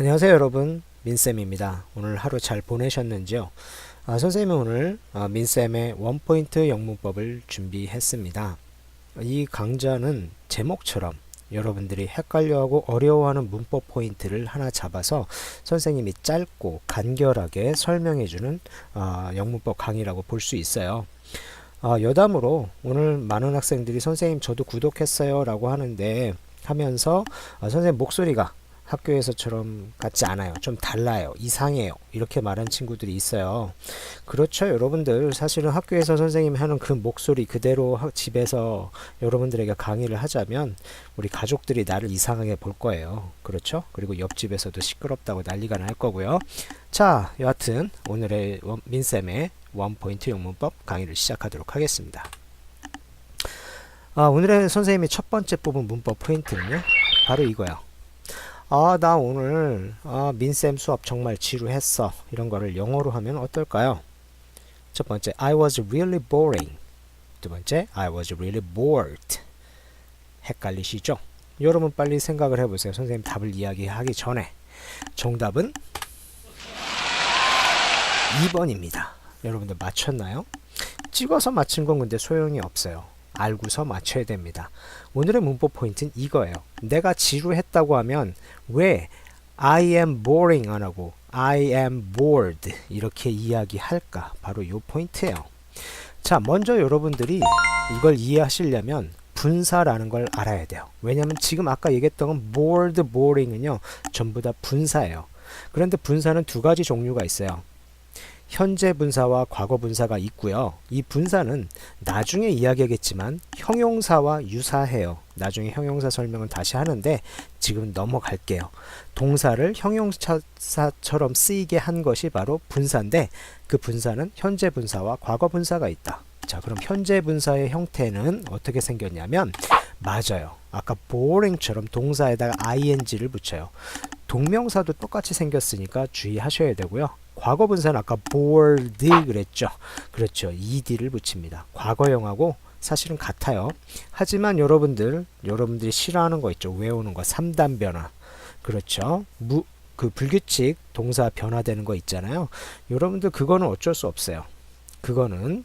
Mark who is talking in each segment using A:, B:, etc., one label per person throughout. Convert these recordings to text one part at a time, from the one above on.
A: 안녕하세요 여러분. 민쌤입니다. 오늘 하루 잘 보내셨는지요? 아, 선생님은 오늘 아, 민쌤의 원포인트 영문법을 준비했습니다. 이 강좌는 제목처럼 여러분들이 헷갈려하고 어려워하는 문법 포인트를 하나 잡아서 선생님이 짧고 간결하게 설명해주는 아, 영문법 강의라고 볼 수 있어요. 아, 여담으로 오늘 많은 학생들이 선생님 저도 구독했어요 라고 하는데 하면서 아, 선생님 목소리가 학교에서처럼 같지 않아요. 좀 달라요. 이상해요. 이렇게 말한 친구들이 있어요. 그렇죠. 여러분들 사실은 학교에서 선생님이 하는 그 목소리 그대로 하- 집에서 여러분들에게 강의를 하자면 우리 가족들이 나를 이상하게 볼 거예요. 그렇죠? 그리고 옆집에서도 시끄럽다고 난리가 날 거고요. 자, 여하튼 오늘의 원- 민쌤의 원포인트 영문법 강의를 시작하도록 하겠습니다. 아, 오늘의 선생님이 첫 번째 뽑은 문법 포인트는요. 바로 이거요. 아, 나 오늘 아, 민쌤 수업 정말 지루했어. 이런 거를 영어로 하면 어떨까요? 첫 번째, I was really boring. 두 번째, I was really bored. 헷갈리시죠? 여러분 빨리 생각을 해보세요. 선생님 답을 이야기하기 전에. 정답은 2번입니다. 여러분들 맞췄나요? 찍어서 맞힌 건 근데 소용이 없어요. 알고서 맞춰야 됩니다. 오늘의 문법 포인트는 이거예요. 내가 지루했다고 하면 왜 I am boring 안 하고 I am bored 이렇게 이야기할까? 바로 요 포인트예요. 자, 먼저 여러분들이 이걸 이해하시려면 분사라는 걸 알아야 돼요. 왜냐하면 지금 아까 얘기했던 건 bored, boring은요 전부 다 분사예요. 그런데 분사는 두 가지 종류가 있어요. 현재 분사와 과거 분사가 있고요. 이 분사는 나중에 이야기하겠지만 형용사와 유사해요. 나중에 형용사 설명은 다시 하는데 지금 넘어갈게요. 동사를 형용사처럼 쓰이게 한 것이 바로 분사인데 그 분사는 현재 분사와 과거 분사가 있다. 자, 그럼 현재 분사의 형태는 어떻게 생겼냐면 맞아요. 아까 boring처럼 동사에다가 ing를 붙여요. 동명사도 똑같이 생겼으니까 주의하셔야 되고요. 과거 분사는 아까 bored 그랬죠. 그렇죠. ed를 붙입니다. 과거형하고 사실은 같아요. 하지만 여러분들 여러분들이 싫어하는 거 있죠. 외우는 거 3단 변화. 그렇죠. 무, 그 불규칙 동사 변화되는 거 있잖아요. 여러분들 그거는 어쩔 수 없어요. 그거는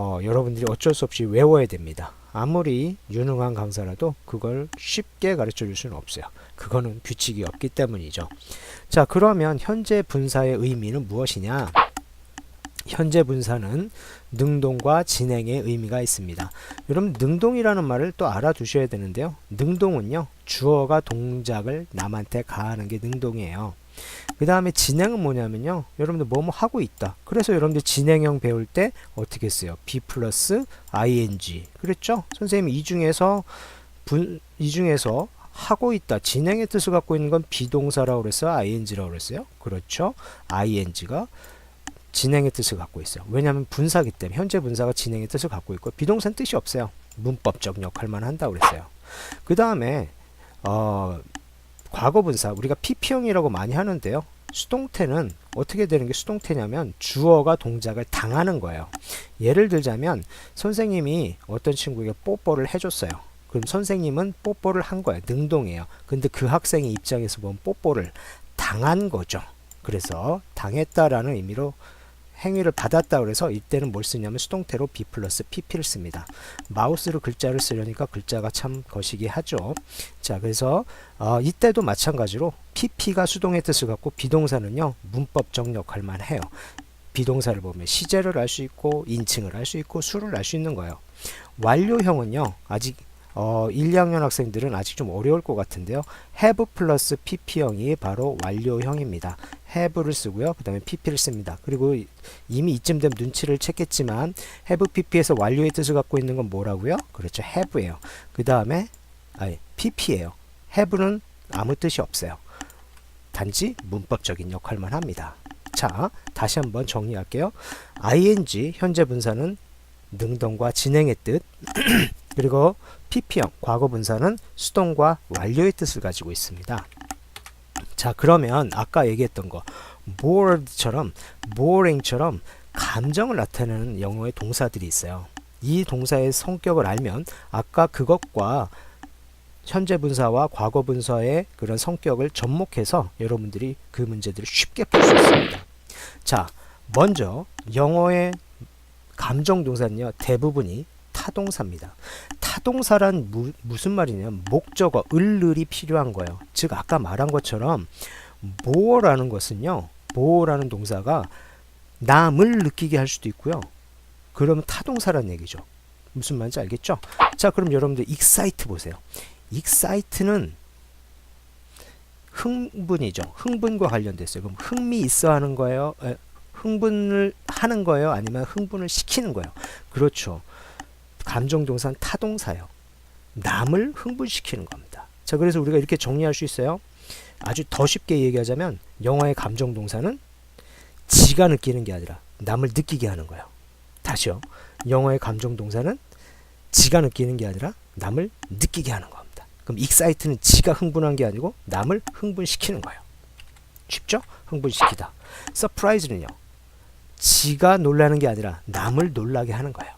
A: 어, 여러분들이 어쩔 수 없이 외워야 됩니다. 아무리 유능한 강사라도 그걸 쉽게 가르쳐 줄 수는 없어요. 그거는 규칙이 없기 때문이죠. 자, 그러면 현재 분사의 의미는 무엇이냐? 현재 분사는 능동과 진행의 의미가 있습니다. 여러분 능동이라는 말을 또 알아두셔야 되는데요. 능동은요. 주어가 동작을 남한테 가하는 게 능동이에요. 그 다음에 진행은 뭐냐면요. 여러분들 뭐뭐 하고 있다. 그래서 여러분들 진행형 배울 때 어떻게 써요? be 플러스 ing. 그랬죠? 선생님이 이 중에서 분, 이 중에서 하고 있다. 진행의 뜻을 갖고 있는 건 비동사라고 그랬어요? ing라고 그랬어요? 그렇죠. ing가 진행의 뜻을 갖고 있어요. 왜냐하면 분사기 때문에 현재 분사가 진행의 뜻을 갖고 있고 비동사는 뜻이 없어요. 문법적 역할만 한다고 그랬어요. 그 다음에 어, 과거 분사 우리가 PP형이라고 많이 하는데요. 수동태는 어떻게 되는 게 수동태냐면 주어가 동작을 당하는 거예요. 예를 들자면 선생님이 어떤 친구에게 뽀뽀를 해줬어요. 그럼 선생님은 뽀뽀를 한 거예요. 능동이에요. 근데 그 학생의 입장에서 보면 뽀뽀를 당한 거죠. 그래서 당했다라는 의미로 행위를 받았다 그래서 이때는 뭘 쓰냐면 수동태로 be 플러스 pp를 씁니다. 마우스로 글자를 쓰려니까 글자가 참 거시기 하죠. 자, 그래서 어, 이때도 마찬가지로 pp가 수동의 뜻을 갖고 비동사는요 문법적 역할만 해요. 비동사를 보면 시제를 알 수 있고 인칭을 알 수 있고 수를 알 수 있는 거예요. 완료형은요 아직 어, 1, 2학년 학생들은 아직 좀 어려울 것 같은데요. have 플러스 pp형이 바로 완료형입니다. have를 쓰고요. 그 다음에 pp를 씁니다. 그리고 이미 이쯤 되면 눈치를 챘겠지만 have pp에서 완료의 뜻을 갖고 있는 건 뭐라고요? 그렇죠. have예요. 그 다음에 아니 pp예요. have는 아무 뜻이 없어요. 단지 문법적인 역할만 합니다. 자, 다시 한번 정리할게요. ing 현재 분사는 능동과 진행의 뜻 그리고 pp형 과거 분사는 수동과 완료의 뜻을 가지고 있습니다. 자 그러면 아까 얘기했던 거 bored처럼 boring처럼 감정을 나타내는 영어의 동사들이 있어요. 이 동사의 성격을 알면 아까 그것과 현재 분사와 과거 분사의 그런 성격을 접목해서 여러분들이 그 문제들을 쉽게 풀 수 있습니다. 자, 먼저 영어의 감정 동사는요. 대부분이 타동사입니다. 타동사란 무, 무슨 말이냐면 목적어 을을이 필요한 거예요. 즉 아까 말한 것처럼 more라는 것은요. more라는 동사가 남을 느끼게 할 수도 있고요. 그러면 타동사란 얘기죠. 무슨 말인지 알겠죠? 자, 그럼 여러분들 excite 보세요. excite는 흥분이죠. 흥분과 관련됐어요. 그럼 흥미 있어 하는 거예요? 에, 흥분을 하는 거예요? 아니면 흥분을 시키는 거예요? 그렇죠. 감정 동사는 타동사예요. 남을 흥분시키는 겁니다. 자, 그래서 우리가 이렇게 정리할 수 있어요. 아주 더 쉽게 얘기하자면 영화의 감정 동사는 지가 느끼는 게 아니라 남을 느끼게 하는 거예요. 다시요. 영어의 감정 동사는 지가 느끼는 게 아니라 남을 느끼게 하는 겁니다. 그럼 excite는 지가 흥분한 게 아니고 남을 흥분시키는 거예요. 쉽죠? 흥분시키다. surprise는요. 지가 놀라는 게 아니라 남을 놀라게 하는 거예요.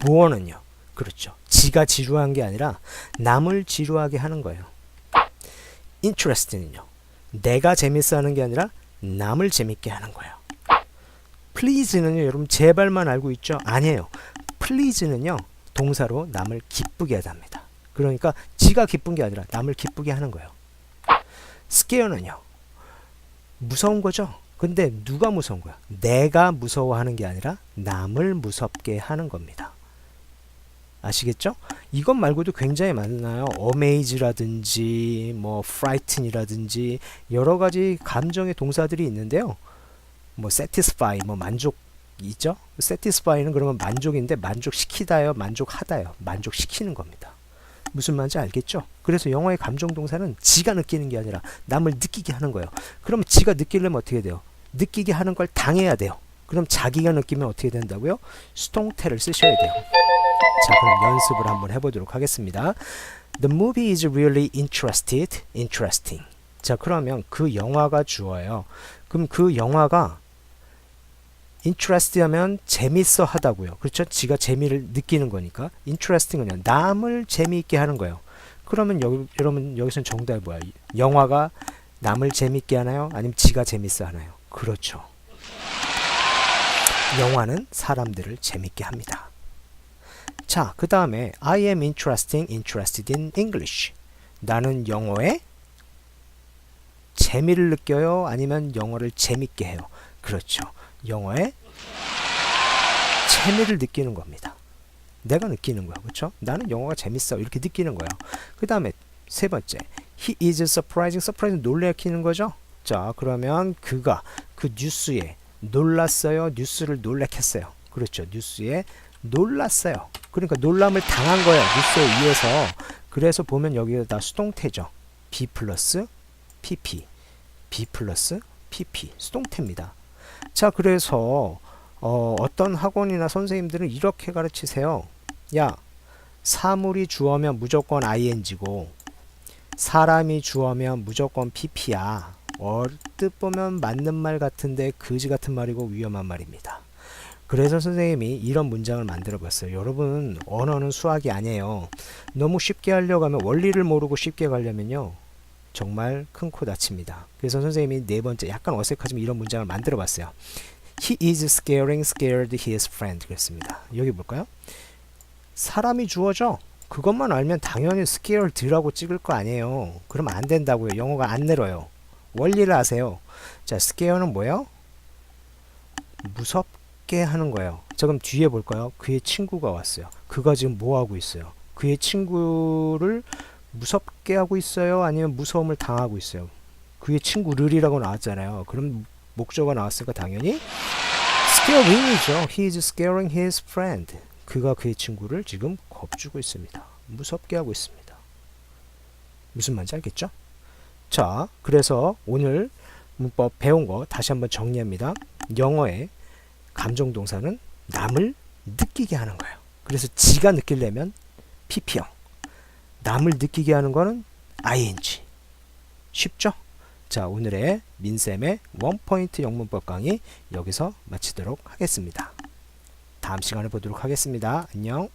A: Bore는요. 그렇죠. 지가 지루한 게 아니라 남을 지루하게 하는 거예요. interest는요. 내가 재밌어 하는 게 아니라 남을 재밌게 하는 거예요. please는요. 여러분 제발만 알고 있죠? 아니에요. please는요. 동사로 남을 기쁘게 하답니다. 그러니까 지가 기쁜 게 아니라 남을 기쁘게 하는 거예요. scare는요. 무서운 거죠. 근데 누가 무서운 거야? 내가 무서워하는 게 아니라 남을 무섭게 하는 겁니다. 아시겠죠? 이것 말고도 굉장히 많아요. amaze라든지 뭐 frighten이라든지 여러 가지 감정의 동사들이 있는데요. 뭐 satisfy 뭐 만족 있죠? satisfy는 그러면 만족인데 만족시키다요, 만족하다요. 만족시키는 겁니다. 무슨 말인지 알겠죠? 그래서 영어의 감정 동사는 지가 느끼는 게 아니라 남을 느끼게 하는 거예요. 그러면 지가 느끼려면 어떻게 돼요? 느끼게 하는 걸 당해야 돼요. 그럼 자기가 느끼면 어떻게 된다고요? 수동태를 쓰셔야 돼요. 자, 그럼 연습을 한번 해보도록 하겠습니다. The movie is really interested, interesting. 자, 그러면 그 영화가 주어요. 그럼 그 영화가 interest 하면 재밌어 하다고요. 그렇죠? 지가 재미를 느끼는 거니까. interesting은요. 남을 재미있게 하는 거예요. 그러면 여기, 여러분 여기서는 정답이 뭐야? 영화가 남을 재밌게 하나요? 아니면 지가 재밌어 하나요? 그렇죠. 영화는 사람들을 재밌게 합니다. 자, 그 다음에 I am interesting, interested in English. 나는 영어에 재미를 느껴요? 아니면 영어를 재밌게 해요? 그렇죠. 영어에 재미를 느끼는 겁니다. 내가 느끼는 거야. 그렇죠? 나는 영어가 재밌어. 이렇게 느끼는 거야. 그 다음에 세 번째. He is surprising. surprising 놀래키는 거죠. 자, 그러면 그가 그 뉴스에 놀랐어요. 뉴스를 놀래켰어요. 그렇죠. 뉴스에 놀랐어요. 그러니까 놀람을 당한 거야. 뉴스에 의해서. 그래서 보면 여기가 다 수동태죠. B 플러스 PP. B 플러스 PP. 수동태입니다. 자, 그래서 어, 어떤 학원이나 선생님들은 이렇게 가르치세요. 야, 사물이 주어면 무조건 ing고 사람이 주어면 무조건 pp야. 얼뜻 보면 맞는 말 같은데 거지 같은 말이고 위험한 말입니다. 그래서 선생님이 이런 문장을 만들어 봤어요. 여러분, 언어는 수학이 아니에요. 너무 쉽게 하려고 하면 원리를 모르고 쉽게 가려면요. 정말 큰 코 다칩니다. 그래서 선생님이 네 번째 약간 어색하지만 이런 문장을 만들어 봤어요. He is scaring scared his friend 그랬습니다. 여기 볼까요? 사람이 주어져. 그것만 알면 당연히 scared라고 찍을 거 아니에요. 그러면 안 된다고요. 영어가 안 늘어요. 원리를 아세요. 자, scare는 뭐예요? 무섭 게 하는 거예요. 자, 그럼 뒤에 볼까요? 그의 친구가 왔어요. 그가 지금 뭐 하고 있어요? 그의 친구를 무섭게 하고 있어요? 아니면 무서움을 당하고 있어요? 그의 친구 를이라고 나왔잖아요. 그럼 목적어가 나왔으니까 당연히 scaring이죠. He is scaring his friend. 그가 그의 친구를 지금 겁주고 있습니다. 무섭게 하고 있습니다. 무슨 말인지 알겠죠? 자, 그래서 오늘 문법 배운 거 다시 한번 정리합니다. 영어의 감정 동사는 남을 느끼게 하는 거예요. 그래서 지가 느끼려면 PP형. 남을 느끼게 하는 거는 ing. 쉽죠? 자, 오늘의 민쌤의 원포인트 영문법 강의 여기서 마치도록 하겠습니다. 다음 시간에 보도록 하겠습니다. 안녕.